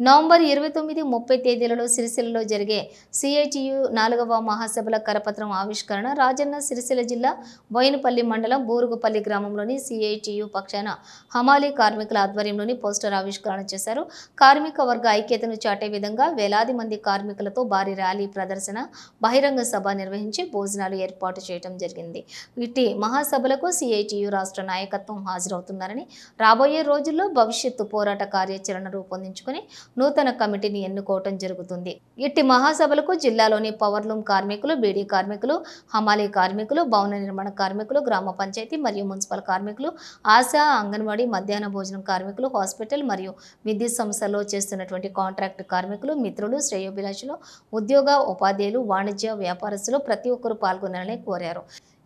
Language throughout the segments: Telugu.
నవంబర్ ఇరవై తొమ్మిది ముప్పై తేదీలలో సిరిసిల్లలో జరిగే సిఐటియు నాలుగవ మహాసభల కరపత్రం ఆవిష్కరణ రాజన్న సిరిసిల్ల జిల్లా బోయినపల్లి మండలం బూరుగుపల్లి గ్రామంలోని సిఐటియు పక్షాన హమాలీ కార్మికుల ఆధ్వర్యంలోని పోస్టర్ ఆవిష్కరణ చేశారు. కార్మిక వర్గ ఐక్యతను చాటే విధంగా వేలాది మంది కార్మికులతో భారీ ర్యాలీ ప్రదర్శన బహిరంగ సభ నిర్వహించి భోజనాలు ఏర్పాటు చేయడం జరిగింది. ఇట్టి మహాసభలకు సిఐటియు రాష్ట్ర నాయకత్వం హాజరవుతున్నారని రాబోయే రోజుల్లో భవిష్యత్తు పోరాట కార్యాచరణ రూపొందించుకుని నూతన కమిటీని ఎన్నుకోవటం జరుగుతుంది. ఇట్టి మహాసభలకు జిల్లాలోని పవర్లూమ్ కార్మికులు బీడీ కార్మికులు హమాలీ కార్మికులు భవన నిర్మాణ కార్మికులు గ్రామ పంచాయతీ మరియు మున్సిపల్ కార్మికులు ఆశా అంగన్వాడీ మధ్యాహ్న భోజనం కార్మికులు హాస్పిటల్ మరియు విద్యుత్ సంస్థల్లో చేస్తున్నటువంటి కాంట్రాక్ట్ కార్మికులు మిత్రులు శ్రేయోభిలాషులు ఉద్యోగ ఉపాధ్యాయులు వాణిజ్య వ్యాపారస్తులు ప్రతి ఒక్కరూ పాల్గొనాలని కోరారు.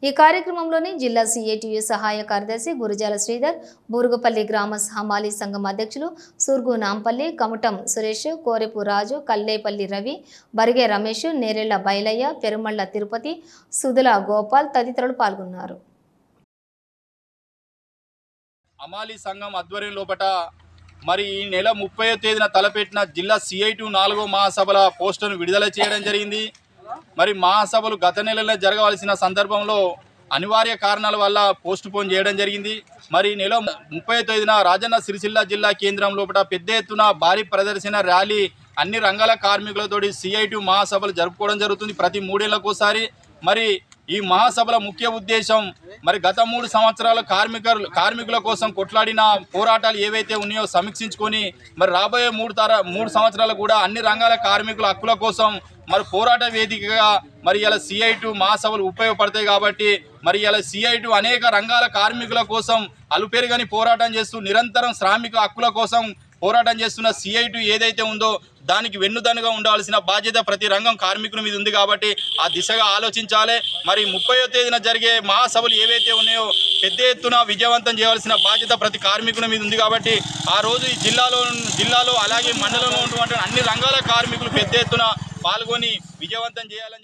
ఈ కార్యక్రమంలోని జిల్లా సిఐటియు సహాయ కార్యదర్శి గురుజాల శ్రీధర్ బూరుగుపల్లి గ్రామ హమాలీ సంఘం అధ్యక్షులు సుర్గు నాంపల్లి కమటం సురేష్ కోరెపు రాజు కల్లేపల్లి రవి బరిగే రమేష్ నేరెళ్ళ బైలయ్య పెరుమళ్ళ తిరుపతి సుధుల గోపాల్ తదితరులు పాల్గొన్నారు. అమాలి సంఘం ఆధ్వర్యం లోపట మరి ఈ నెల ముప్పై తేదీన తలపెట్టిన జిల్లా సిఐటి నాలుగో మహాసభల పోస్టును విడుదల చేయడం జరిగింది. మరి మహాసభలు గత నెలలో జరగవలసిన సందర్భంలో అనివార్య కారణాల వల్ల పోస్ట్ పోన్ చేయడం జరిగింది. మరి నెల ముప్పై తేదీన రాజన్న సిరిసిల్ల జిల్లా కేంద్రం లోపల పెద్ద ఎత్తున భారీ ప్రదర్శన ర్యాలీ అన్ని రంగాల కార్మికులతోటి సిఐటి మహాసభలు జరుపుకోవడం జరుగుతుంది ప్రతి మూడేళ్ళకోసారి. మరి ఈ మహాసభల ముఖ్య ఉద్దేశం మరి గత మూడు సంవత్సరాల కార్మికులు కార్మికుల కోసం కొట్లాడిన పోరాటాలు ఏవైతే ఉన్నాయో సమీక్షించుకొని మరి రాబోయే మూడు తర మూడు సంవత్సరాలు కూడా అన్ని రంగాల కార్మికుల హక్కుల కోసం మరి పోరాట వేదికగా మరి ఇలా సిఐటు మహాసభలు ఉపయోగపడతాయి కాబట్టి మరి ఇలా సిఐటు అనేక రంగాల కార్మికుల కోసం అలుపెరుగని పోరాటం చేస్తూ నిరంతరం శ్రామిక హక్కుల కోసం పోరాటం చేస్తున్న సిఐటు ఏదైతే ఉందో దానికి వెన్నుదన్నుగా ఉండాల్సిన బాధ్యత ప్రతి రంగం కార్మికుల మీద ఉంది కాబట్టి ఆ దిశగా ఆలోచించాలి. మరి ముప్పయో తేదీన జరిగే మహాసభలు ఏవైతే ఉన్నాయో పెద్ద ఎత్తున విజయవంతం చేయాల్సిన బాధ్యత ప్రతి కార్మికుల మీద ఉంది కాబట్టి ఆ రోజు ఈ జిల్లాలో జిల్లాలో అలాగే మండలంలో ఉన్నటువంటి అన్ని రంగాల కార్మికులు పెద్ద ఎత్తున పాల్గొని విజయవంతం చేయాలని